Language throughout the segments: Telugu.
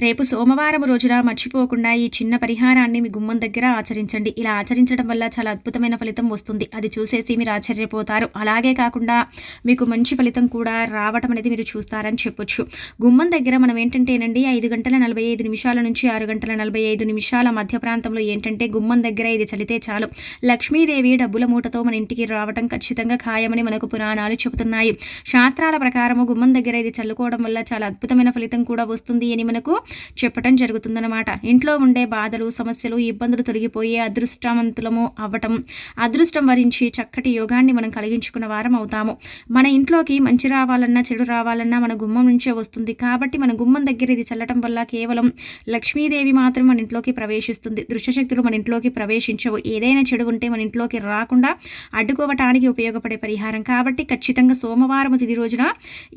రేపు సోమవారం రోజున మర్చిపోకుండా ఈ చిన్న పరిహారాన్ని మీ గుమ్మం దగ్గర ఆచరించండి. ఇలా ఆచరించడం వల్ల చాలా అద్భుతమైన ఫలితం వస్తుంది. అది చూసేసి మీరు ఆశ్చర్యపోతారు. అలాగే కాకుండా మీకు మంచి ఫలితం కూడా రావటం అనేది మీరు చూస్తారని చెప్పొచ్చు. గుమ్మం దగ్గర మనం ఏంటంటేనండి ఐదు గంటల నలభై ఐదు నిమిషాల నుంచి ఆరు గంటల నలభై ఐదు నిమిషాల మధ్య ప్రాంతంలో ఏంటంటే గుమ్మం దగ్గర ఇది చలితే చాలు. లక్ష్మీదేవి డబ్బుల మూటతో మన ఇంటికి రావటం ఖచ్చితంగా ఖాయమని మనకు పురాణాలు చెబుతున్నాయి. శాస్త్రాల ప్రకారము గుమ్మం దగ్గర ఇది చల్లుకోవడం వల్ల చాలా అద్భుతమైన ఫలితం కూడా వస్తుంది. అని మనకు చెప్పటం జరుగుతుందన్నమాట. ఇంట్లో ఉండే బాధలు సమస్యలు ఇబ్బందులు తొలగిపోయి అదృష్టవంతులము అవ్వటం అదృష్టం వరించి చక్కటి యోగాన్ని మనం కలిగించుకున్న వారం అవుతాము. మన ఇంట్లోకి మంచి రావాలన్నా చెడు రావాలన్నా మన గుమ్మం నుంచే వస్తుంది. కాబట్టి మన గుమ్మం దగ్గర ఇది చల్లటం వల్ల కేవలం లక్ష్మీదేవి మాత్రం మన ఇంట్లోకి ప్రవేశిస్తుంది. దృశ్యశక్తులు మన ఇంట్లోకి ప్రవేశించవు. ఏదైనా చెడు ఉంటే మన ఇంట్లోకి రాకుండా అడ్డుకోవటానికి ఉపయోగపడే పరిహారం. కాబట్టి ఖచ్చితంగా సోమవారం తిది రోజున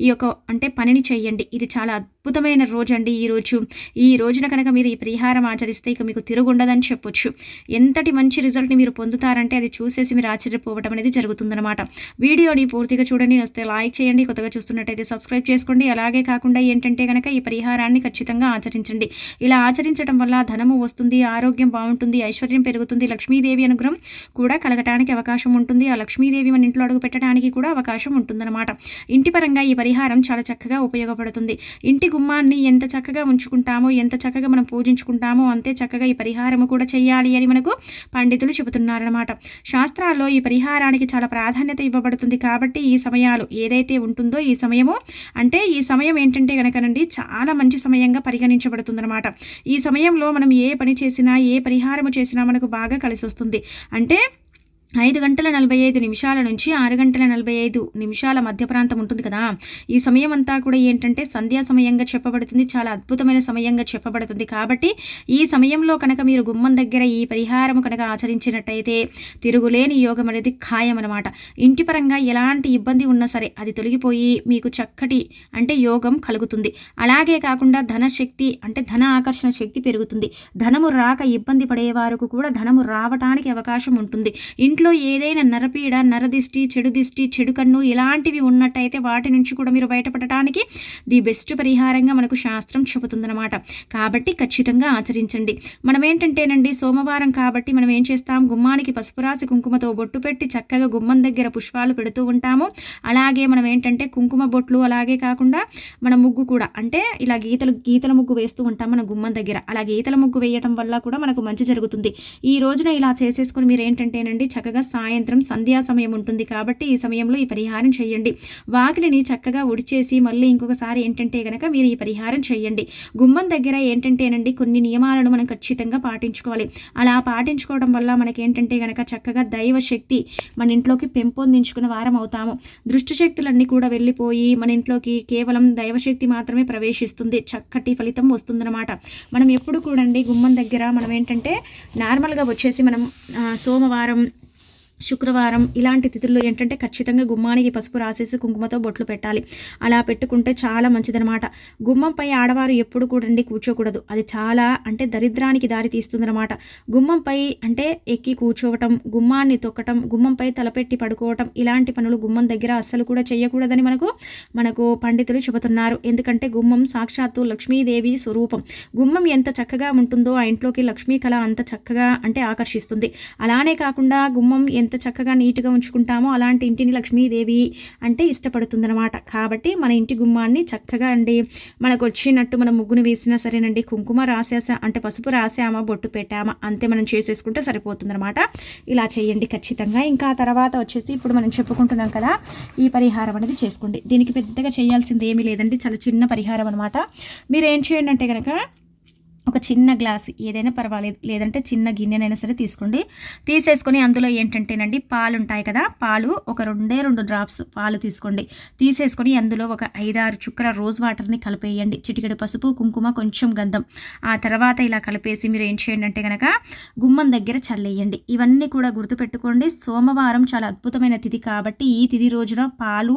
ఈ యొక్క అంటే పనిని చేయండి ఇది చాలా అద్భుతమైన రోజు అండి ఈ రోజు ఈ రోజున కనుక మీరు ఈ పరిహారం ఆచరిస్తే ఇక మీకు తిరుగుండదని చెప్పొచ్చు. ఎంతటి మంచి రిజల్ట్ని మీరు పొందుతారంటే అది చూసేసి మీరు ఆశ్చర్యపోవడం అనేది జరుగుతుందన్నమాట. వీడియోని పూర్తిగా చూడండి వస్తే లైక్ చేయండి కొత్తగా చూస్తున్నట్టయితే సబ్స్క్రైబ్ చేసుకోండి. అలాగే కాకుండా ఏంటంటే కనుక ఈ పరిహారాన్ని ఖచ్చితంగా ఆచరించండి. ఇలా ఆచరించడం వల్ల ధనము వస్తుంది ఆరోగ్యం బాగుంటుంది ఐశ్వర్యం పెరుగుతుంది లక్ష్మీదేవి అనుగ్రహం కూడా కలగటానికి అవకాశం ఉంటుంది. ఆ లక్ష్మీదేవి మన ఇంట్లో అడుగు పెట్టడానికి కూడా అవకాశం ఉంటుందన్నమాట. ఇంటి పరంగా ఈ పరిహారం చాలా చక్కగా ఉపయోగపడుతుంది. ఇంటి గుమ్మాన్ని ఎంత చక్కగా ఉంచు ఉంచుకుంటామో ఎంత చక్కగా మనం పూజించుకుంటామో అంతే చక్కగా ఈ పరిహారము కూడా చేయాలి అని మనకు పండితులు చెబుతున్నారనమాట శాస్త్రాల్లో ఈ పరిహారానికి చాలా ప్రాధాన్యత ఇవ్వబడుతుంది కాబట్టి ఈ సమయాలు ఏదైతే ఉంటుందో ఈ సమయము అంటే ఈ సమయం ఏంటంటే కనుకనండి చాలా మంచి సమయంగా పరిగణించబడుతుందన్నమాట. ఈ సమయంలో మనం ఏ పని చేసినా ఏ పరిహారము చేసినా మనకు బాగా కలిసి వస్తుంది అంటే ఐదు గంటల నలభై ఐదు నిమిషాల నుంచి ఆరు గంటల నలభై ఐదు నిమిషాల మధ్య ప్రాంతం ఉంటుంది కదా. ఈ సమయం అంతా కూడా ఏంటంటే సంధ్యా సమయంగా చెప్పబడుతుంది. చాలా అద్భుతమైన సమయంగా చెప్పబడుతుంది. కాబట్టి ఈ సమయంలో కనుక మీరు గుమ్మం దగ్గర ఈ పరిహారం కనుక ఆచరించినట్టయితే తిరుగులేని యోగం అనేది ఖాయం అనమాట ఇంటి పరంగా ఎలాంటి ఇబ్బంది ఉన్నా సరే అది తొలగిపోయి మీకు చక్కటి అంటే యోగం కలుగుతుంది. అలాగే కాకుండా ధనశక్తి అంటే ధన ఆకర్షణ శక్తి పెరుగుతుంది. ధనము రాక ఇబ్బంది పడే వారికి కూడా ధనము రావటానికి అవకాశం ఉంటుంది. ఇంట్లో ఇంట్లో ఏదైనా నరపీడ నరదిష్టి చెడు దిష్టి చెడు కన్ను ఇలాంటివి ఉన్నట్టయితే వాటి నుంచి కూడా మీరు బయటపడటానికి ది బెస్ట్ పరిహారంగా మనకు శాస్త్రం చెబుతుందన్నమాట. కాబట్టి ఖచ్చితంగా ఆచరించండి. మనం ఏంటంటేనండి సోమవారం కాబట్టి మనం ఏం చేస్తాం? గుమ్మానికి పసుపు రాసి కుంకుమతో బొట్టు పెట్టి చక్కగా గుమ్మం దగ్గర పుష్పాలు పెడుతూ ఉంటాము. అలాగే మనం ఏంటంటే కుంకుమ బొట్లు అలాగే కాకుండా మన ముగ్గు కూడా అంటే ఇలా గీతలు గీతల ముగ్గు వేస్తూ ఉంటాం మన గుమ్మం దగ్గర. అలా గీతల ముగ్గు వేయటం వల్ల కూడా మనకు మంచి జరుగుతుంది. ఈ రోజున ఇలా చేసేసుకొని మీరు ఏంటంటేనండి చక్కగా అనగా సాయంత్రం సంధ్యా సమయం ఉంటుంది కాబట్టి ఈ సమయంలో ఈ పరిహారం చేయండి. వాకిలిని చక్కగా ఉడిచేసి మళ్ళీ ఇంకొకసారి ఏంటంటే కనుక మీరు ఈ పరిహారం చేయండి. గుమ్మం దగ్గర ఏంటంటేనండి కొన్ని నియమాలను మనం ఖచ్చితంగా పాటించుకోవాలి. అలా పాటించుకోవడం వల్ల మనకి ఏంటంటే కనుక చక్కగా దైవ శక్తి మన ఇంట్లోకి పెంపొందించుకున్న వారం అవుతాము. దృష్టి శక్తులన్నీ కూడా వెళ్ళిపోయి మన ఇంట్లోకి కేవలం దైవశక్తి మాత్రమే ప్రవేశిస్తుంది. చక్కటి ఫలితం వస్తుందన్నమాట. మనం ఎప్పుడు కూడండి గుమ్మం దగ్గర మనం ఏంటంటే నార్మల్గా వచ్చేసి మనం సోమవారం శుక్రవారం ఇలాంటి తిథుల్లో ఏంటంటే ఖచ్చితంగా గుమ్మానికి పసుపు రాసేసి కుంకుమతో బొట్లు పెట్టాలి. అలా పెట్టుకుంటే చాలా మంచిదనమాట గుమ్మంపై ఆడవారు ఎప్పుడు కూడండి కూర్చోకూడదు. అది చాలా అంటే దరిద్రానికి దారి తీస్తుందనమాట గుమ్మంపై అంటే ఎక్కి కూర్చోవటం గుమ్మాన్ని తొక్కటం గుమ్మంపై తలపెట్టి పడుకోవటం ఇలాంటి పనులు గుమ్మం దగ్గర అస్సలు కూడా చేయకూడదని మనకు మనకు పండితులు చెబుతున్నారు. ఎందుకంటే గుమ్మం సాక్షాత్తు లక్ష్మీదేవి స్వరూపం. గుమ్మం ఎంత చక్కగా ఉంటుందో ఆ ఇంట్లోకి లక్ష్మీ కళ అంత చక్కగా అంటే ఆకర్షిస్తుంది. అలానే కాకుండా గుమ్మం ఎంత చక్కగా నీట్గా ఉంచుకుంటామో అలాంటి ఇంటిని లక్ష్మీదేవి అంటే ఇష్టపడుతుందనమాట కాబట్టి మన ఇంటి గుమ్మాన్ని చక్కగా అండి మనకు వచ్చినట్టు మనం ముగ్గును వేసినా సరేనండి కుంకుమ రాసేసా అంటే పసుపు రాసామా బొట్టు పెట్టామా అంతే మనం చేసేసుకుంటే సరిపోతుందనమాట ఇలా చేయండి ఖచ్చితంగా. ఇంకా తర్వాత వచ్చేసి ఇప్పుడు మనం చెప్పుకుంటున్నాం కదా ఈ పరిహారం అనేది చేసుకోండి. దీనికి పెద్దగా చేయాల్సింది ఏమీ లేదండి చాలా చిన్న పరిహారం అనమాట మీరు ఏం చేయండి అంటే కనుక ఒక చిన్న గ్లాస్ ఏదైనా పర్వాలేదు లేదంటే చిన్న గిన్నెనైనా సరే తీసుకోండి. తీసేసుకొని అందులో ఏంటంటేనండి పాలు ఉంటాయి కదా పాలు ఒక రెండే రెండు డ్రాప్స్ పాలు తీసుకోండి. తీసేసుకొని అందులో ఒక ఐదారు చుక్కల రోజ్ వాటర్ని కలిపేయండి. చిటికెడు పసుపు కుంకుమ కొంచెం గంధం. ఆ తర్వాత ఇలా కలిపేసి మీరు ఏం చేయండి అంటే కనుక గుమ్మం దగ్గర చల్లేయండి. ఇవన్నీ కూడా గుర్తుపెట్టుకోండి. సోమవారం చాలా అద్భుతమైన తిథి కాబట్టి ఈ తిథి రోజున పాలు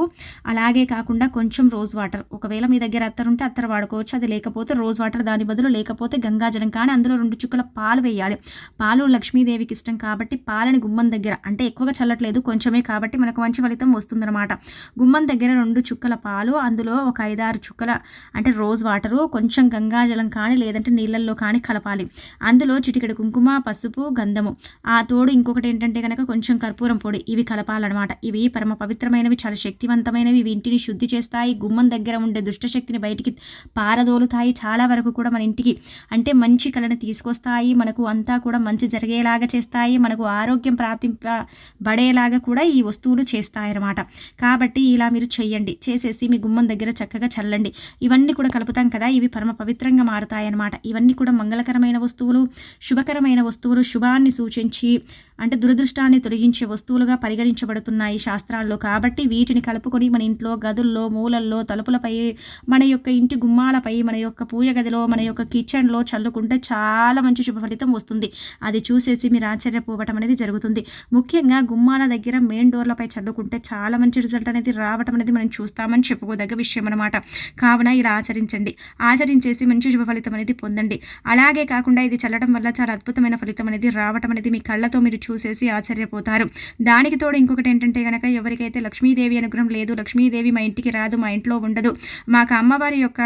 అలాగే కాకుండా కొంచెం రోజ్ వాటర్ ఒకవేళ మీ దగ్గర అత్తరు ఉంటే అత్తరు వాడుకోవచ్చు. అది లేకపోతే రోజ్ వాటర్ దాని బదులు లేకపోతే లేకపోతే గంగాజలం కానీ అందులో రెండు చుక్కల పాలు వేయాలి. పాలు లక్ష్మీదేవికి ఇష్టం కాబట్టి పాలని గుమ్మం దగ్గర అంటే ఎక్కువగా చల్లట్లేదు కొంచెమే కాబట్టి మనకు మంచి ఫలితం వస్తుందన్నమాట. గుమ్మం దగ్గర రెండు చుక్కల పాలు అందులో ఒక ఐదారు చుక్కల అంటే రోజ్ వాటరు కొంచెం గంగాజలం కానీ లేదంటే నీళ్ళల్లో కానీ కలపాలి. అందులో చిటికెడు కుంకుమ పసుపు గంధము. ఆ తోడు ఇంకొకటి ఏంటంటే కనుక కొంచెం కర్పూరం పొడి ఇవి కలపాలన్నమాట. ఇవి పరమ పవిత్రమైనవి చాలా శక్తివంతమైనవి ఇవి ఇంటిని శుద్ధి చేస్తాయి. గుమ్మం దగ్గర ఉండే దుష్టశక్తిని బయటికి పారదోలుతాయి. చాలా వరకు కూడా మన ఇంటికి అంటే మంచి కళను తీసుకొస్తాయి మనకు అంతా కూడా మంచి జరిగేలాగా చేస్తాయి మనకు ఆరోగ్యం ప్రాప్తింపబడేలాగా కూడా ఈ వస్తువులు చేస్తాయి అన్నమాట కాబట్టి ఇలా మీరు చేయండి చేసేసి మీ గుమ్మం దగ్గర చక్కగా చల్లండి. ఇవన్నీ కూడా కలుపుతాం కదా ఇవి పరమ పవిత్రంగా మారుతాయి అన్నమాట ఇవన్నీ కూడా మంగళకరమైన వస్తువులు శుభకరమైన వస్తువులు శుభాన్ని సూచించి అంటే దురదృష్టాన్ని తొలగించే వస్తువులుగా పరిగణించబడుతున్నాయి శాస్త్రాల్లో. కాబట్టి వీటిని కలుపుకొని మన ఇంట్లో గదుల్లో మూలల్లో తలుపులపై మన యొక్క ఇంటి గుమ్మాలపై మన యొక్క పూజ గదిలో మన యొక్క కిచెన్లో చల్లుకుంటే చాలా మంచి శుభ ఫలితం వస్తుంది. అది చూసేసి మీరు ఆశ్చర్యపోవటం అనేది జరుగుతుంది. ముఖ్యంగా గుమ్మాల దగ్గర మెయిన్ డోర్లపై చల్లుకుంటే చాలా మంచి రిజల్ట్ అనేది రావటం అనేది మనం చూస్తామని చెప్పుకోదగ్గ విషయం అనమాట కావున ఇలా ఆచరించండి. ఆచరించేసి మంచి శుభ ఫలితం అనేది పొందండి. అలాగే కాకుండా ఇది చల్లడం వల్ల చాలా అద్భుతమైన ఫలితం అనేది రావటం అనేది మీ కళ్ళతో మీరు చూసేసి ఆశ్చర్యపోతారు. దానికి తోడు ఇంకొకటి ఏంటంటే కనుక ఎవరికైతే లక్ష్మీదేవి అనుగ్రహం లేదు లక్ష్మీదేవి మా ఇంటికి రాదు మా ఇంట్లో ఉండదు మాకు అమ్మవారి యొక్క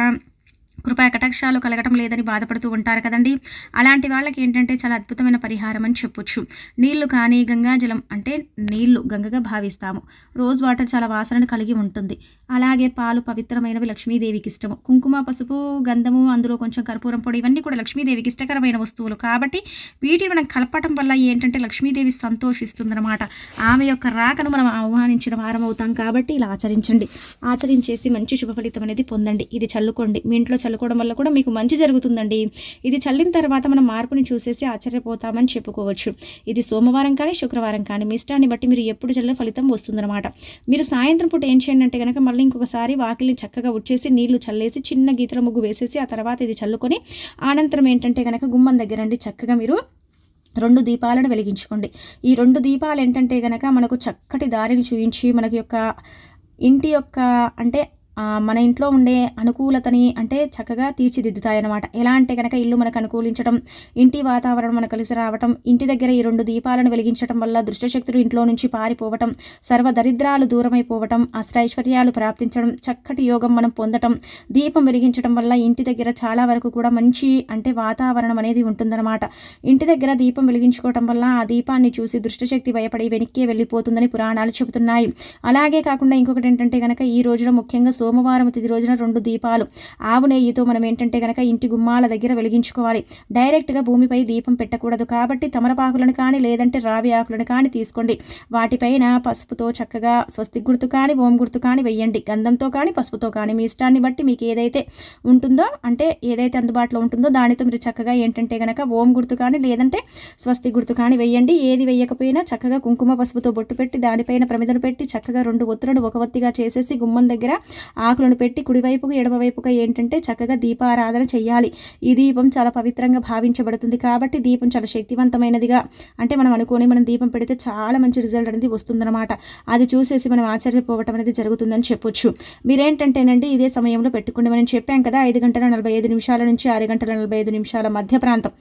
కృపా కటాక్షాలు కలగటం లేదని బాధపడుతూ ఉంటారు కదండి. అలాంటి వాళ్ళకి ఏంటంటే చాలా అద్భుతమైన పరిహారం అని చెప్పొచ్చు. నీళ్ళు కానీ గంగాజలం అంటే నీళ్ళు గంగగా భావిస్తాము. రోజ్ వాటర్ చాలా వాసనను కలిగి ఉంటుంది. అలాగే పాలు పవిత్రమైనవి లక్ష్మీదేవికి ఇష్టము. కుంకుమ పసుపు గంధము అందులో కొంచెం కర్పూరం పొడి ఇవన్నీ కూడా లక్ష్మీదేవికి ఇష్టకరమైన వస్తువులు. కాబట్టి వీటిని మనం కలపటం వల్ల ఏంటంటే లక్ష్మీదేవి సంతోషిస్తుందన్నమాట. ఆమె యొక్క రాకను మనం ఆహ్వానించిన వారం అవుతాం కాబట్టి ఇలా ఆచరించండి. ఆచరించేసి మంచి శుభ ఫలితం అనేది పొందండి. ఇది చల్లుకోండి. మీ ఇంట్లో చల్లుకోవడం వల్ల కూడా మీకు మంచి జరుగుతుందండి. ఇది చల్లిన తర్వాత మనం మార్పుని చూసేసి ఆశ్చర్యపోతామని చెప్పుకోవచ్చు. ఇది సోమవారం కానీ శుక్రవారం కానీ మీ ఇష్టాన్ని బట్టి మీరు ఎప్పుడు చల్లని ఫలితం వస్తుందన్నమాట. మీరు సాయంత్రం పూట ఏం చేయండి అంటే కనుక మళ్ళీ ఇంకొకసారి వాకిలిని చక్కగా ఉచ్చేసి నీళ్ళు చల్లేసి చిన్న గీతల ముగ్గు వేసేసి ఆ తర్వాత ఇది చల్లుకొని అనంతరం ఏంటంటే కనుక గుమ్మం దగ్గరండి చక్కగా మీరు రెండు దీపాలను వెలిగించుకోండి. ఈ రెండు దీపాలు ఏంటంటే కనుక మనకు చక్కటి దారిని చూయించి మనకి యొక్క ఇంటి యొక్క అంటే మన ఇంట్లో ఉండే అనుకూలతని అంటే చక్కగా తీర్చిదిద్దుతాయన్నమాట. ఎలా అంటే కనుక ఇల్లు మనకు అనుకూలించడం ఇంటి వాతావరణం మనకు కలిసి రావటం ఇంటి దగ్గర ఈ రెండు దీపాలను వెలిగించడం వల్ల దుష్టశక్తులు ఇంట్లో నుంచి పారిపోవటం సర్వ దరిద్రాలు దూరమైపోవటం అష్టైశ్వర్యాలు ప్రాప్తించడం చక్కటి యోగం మనం పొందటం దీపం వెలిగించడం వల్ల ఇంటి దగ్గర చాలా వరకు కూడా మంచి అంటే వాతావరణం అనేది ఉంటుందన్నమాట. ఇంటి దగ్గర దీపం వెలిగించుకోవటం వల్ల ఆ దీపాన్ని చూసి దుష్టశక్తి భయపడి వెనక్కి వెళ్ళిపోతుందని పురాణాలు చెబుతున్నాయి. అలాగే కాకుండా ఇంకొకటి ఏంటంటే కనుక ఈ రోజున ముఖ్యంగా సో సోమవారం తిది రోజున రెండు దీపాలు. ఆవు నెయ్యితో మనం ఏంటంటే కనుక ఇంటి గుమ్మాల దగ్గర వెలిగించుకోవాలి. డైరెక్ట్గా భూమిపై దీపం పెట్టకూడదు కాబట్టి తమలపాకులను కానీ లేదంటే రావి ఆకులను కానీ తీసుకోండి. వాటిపైన పసుపుతో చక్కగా స్వస్తి గుర్తు కానీ ఓం గుర్తు కానీ వెయ్యండి. గంధంతో కానీ పసుపుతో కానీ మీ ఇష్టాన్ని బట్టి మీకు ఏదైతే ఉంటుందో అంటే ఏదైతే అందుబాటులో ఉంటుందో దానితో మీరు చక్కగా ఏంటంటే కనుక ఓం గుర్తు కానీ లేదంటే స్వస్తి గుర్తు కానీ వెయ్యండి. ఏది వెయ్యకపోయినా చక్కగా కుంకుమ పసుపుతో బొట్టు పెట్టి దానిపైన ప్రమిదను పెట్టి చక్కగా రెండు ఒత్తులను ఒక ఒత్తిగా చేసేసి గుమ్మం దగ్గర ఆకులను పెట్టి కుడివైపుకు ఎడమవైపుగా ఏంటంటే చక్కగా దీపారాధన చేయాలి ఈ దీపం చాలా పవిత్రంగా భావించబడుతుంది కాబట్టి దీపం చాలా శక్తివంతమైనదిగా అంటే మనం అనుకోని మనం దీపం పెడితే చాలా మంచి రిజల్ట్ అనేది వస్తుందన్నమాట. అది చూసేసి మనం ఆశ్చర్యపోవటం అనేది జరుగుతుందని చెప్పొచ్చు. మీరేంటంటేనండి ఇదే సమయంలో పెట్టుకోండి. మనం చెప్పాం కదా ఐదు గంటల నలభై ఐదు నిమిషాల నుంచి ఆరు గంటల నలభై ఐదు నిమిషాల మధ్య ప్రాంతం.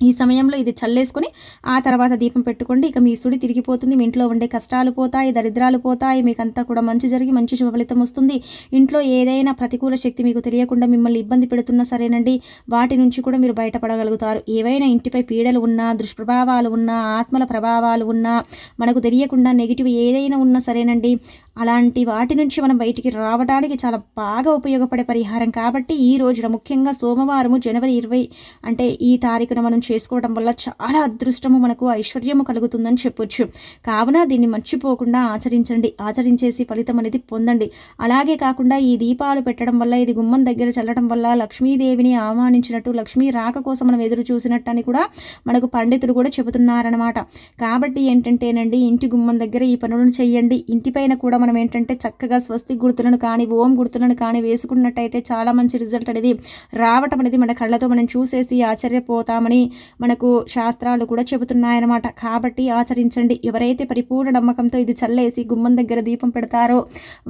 ఈ సమయంలో ఇది చల్లేసుకొని ఆ తర్వాత దీపం పెట్టుకోండి. ఇక మీ సుడి తిరిగిపోతుంది. మీ ఇంట్లో ఉండే కష్టాలు పోతాయి దరిద్రాలు పోతాయి. మీకంతా కూడా మంచి జరిగి మంచి శుభఫలితం వస్తుంది. ఇంట్లో ఏదైనా ప్రతికూల శక్తి మీకు తెలియకుండా మిమ్మల్ని ఇబ్బంది పెడుతున్నా సరేనండి. వాటి నుంచి కూడా మీరు బయటపడగలుగుతారు. ఏవైనా ఇంటిపై పీడలు ఉన్నా దుష్ప్రభావాలు ఉన్నా ఆత్మల ప్రభావాలు ఉన్నా మనకు తెలియకుండా నెగిటివ్ ఏదైనా ఉన్నా సరేనండి. అలాంటి వాటి నుంచి మనం బయటికి రావడానికి చాలా బాగా ఉపయోగపడే పరిహారం కాబట్టి ఈ రోజున ముఖ్యంగా సోమవారము జనవరి ఇరవై అంటే ఈ తారీఖున మనం చేసుకోవడం వల్ల చాలా అదృష్టము మనకు ఐశ్వర్యము కలుగుతుందని చెప్పొచ్చు. కావున దీన్ని మర్చిపోకుండా ఆచరించండి. ఆచరించేసి ఫలితం అనేది పొందండి. అలాగే కాకుండా ఈ దీపాలు పెట్టడం వల్ల ఇది గుమ్మం దగ్గర చల్లడం వల్ల లక్ష్మీదేవిని ఆహ్వానించినట్టు లక్ష్మీ రాక కోసం మనం ఎదురు చూసినట్టు అని కూడా మనకు పండితులు కూడా చెబుతున్నారనమాట కాబట్టి ఏంటంటేనండి ఇంటి గుమ్మం దగ్గర ఈ పనులను చేయండి ఇంటిపైన కూడా మనం ఏంటంటే చక్కగా స్వస్తి గుర్తులను కానీ ఓం గుర్తులను కానీ వేసుకున్నట్టయితే చాలా మంచి రిజల్ట్ అనేది రావటం అనేది మన కళ్ళతో మనం చూసేసి ఆశ్చర్యపోతామని మనకు శాస్త్రాలు కూడా చెబుతున్నాయన్నమాట. కాబట్టి ఆచరించండి. ఎవరైతే పరిపూర్ణ నమ్మకంతో ఇది చల్లేసి గుమ్మం దగ్గర దీపం పెడతారో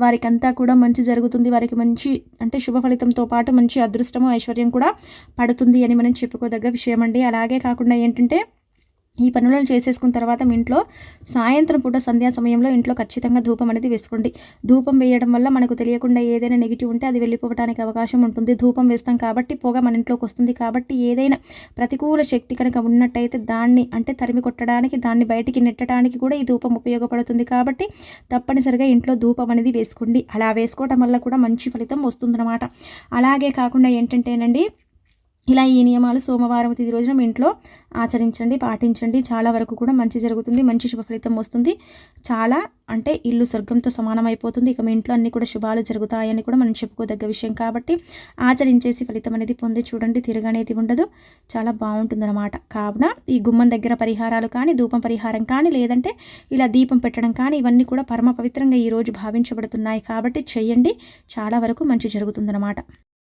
వారికంతా కూడా మంచి జరుగుతుంది. వారికి మంచి అంటే శుభ ఫలితంతో పాటు మంచి అదృష్టము ఐశ్వర్యం కూడా పడుతుంది అని మనం చెప్పుకోదగ్గ విషయం అండి అలాగే కాకుండా ఏంటంటే ఈ పనులను చేసేసుకున్న తర్వాత మీ ఇంట్లో సాయంత్రం పూట సంధ్యా సమయంలో ఇంట్లో ఖచ్చితంగా ధూపం అనేది వేసుకోండి. ధూపం వేయడం వల్ల మనకు తెలియకుండా ఏదైనా నెగిటివ్ ఉంటే అది వెళ్ళిపోవడానికి అవకాశం ఉంటుంది. ధూపం వేస్తాం కాబట్టి పొగ మన ఇంట్లోకి వస్తుంది కాబట్టి ఏదైనా ప్రతికూల శక్తి కనుక ఉన్నట్టయితే దాన్ని అంటే తరిమి కొట్టడానికి దాన్ని బయటికి నెట్టడానికి కూడా ఈ ధూపం ఉపయోగపడుతుంది. కాబట్టి తప్పనిసరిగా ఇంట్లో ధూపం అనేది వేసుకోండి. అలా వేసుకోవడం వల్ల కూడా మంచి ఫలితం వస్తుందన్నమాట. అలాగే కాకుండా ఏంటంటేనండి ఇలా ఈ నియమాలు సోమవారం తిది రోజున మీ ఇంట్లో ఆచరించండి పాటించండి. చాలా వరకు కూడా మంచి జరుగుతుంది మంచి శుభ ఫలితం వస్తుంది. చాలా అంటే ఇల్లు స్వర్గంతో సమానమైపోతుంది. ఇక మీ ఇంట్లో అన్ని కూడా శుభాలు జరుగుతాయని కూడా మనం చెప్పుకోదగ్గ విషయం కాబట్టి ఆచరించేసి ఫలితం అనేది పొంది చూడండి. తిరగనేది ఉండదు. చాలా బాగుంటుందన్నమాట. కావున ఈ గుమ్మం దగ్గర పరిహారాలు కానీ ధూపం పరిహారం కానీ లేదంటే ఇలా దీపం పెట్టడం కానీ ఇవన్నీ కూడా పరమ పవిత్రంగా ఈరోజు భావించబడుతున్నాయి కాబట్టి చేయండి. చాలా వరకు మంచి జరుగుతుందన్నమాట.